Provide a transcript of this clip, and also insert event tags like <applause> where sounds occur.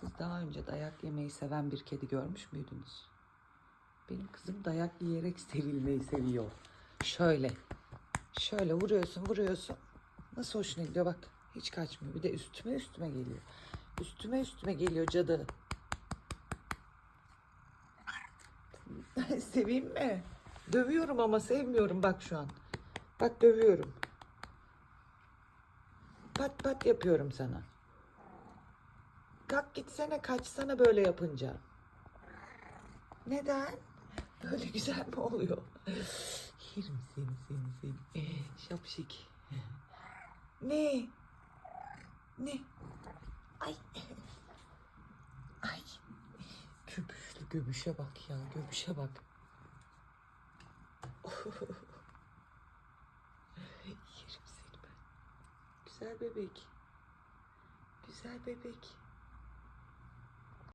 Siz daha önce dayak yemeyi seven bir kedi görmüş müydünüz? Benim kızım dayak yiyerek sevilmeyi seviyor. Şöyle. Şöyle vuruyorsun vuruyorsun. Nasıl hoşuna gidiyor bak. Hiç kaçmıyor. Bir de üstüme üstüme geliyor. Üstüme üstüme geliyor cadı. <laughs> Seveyim mi? Dövüyorum ama sevmiyorum bak şu an. Bak dövüyorum. Pat pat yapıyorum sana. Kalk gitsene kaçsana böyle yapınca. Neden? Böyle güzel mi oluyor? Yerim seni seni seni. Şapşik. Ne? Ne? Ay. Ay. Göbüşlü göbüşe bak ya göbüşe bak. Yerim seni ben. Güzel bebek. Güzel bebek.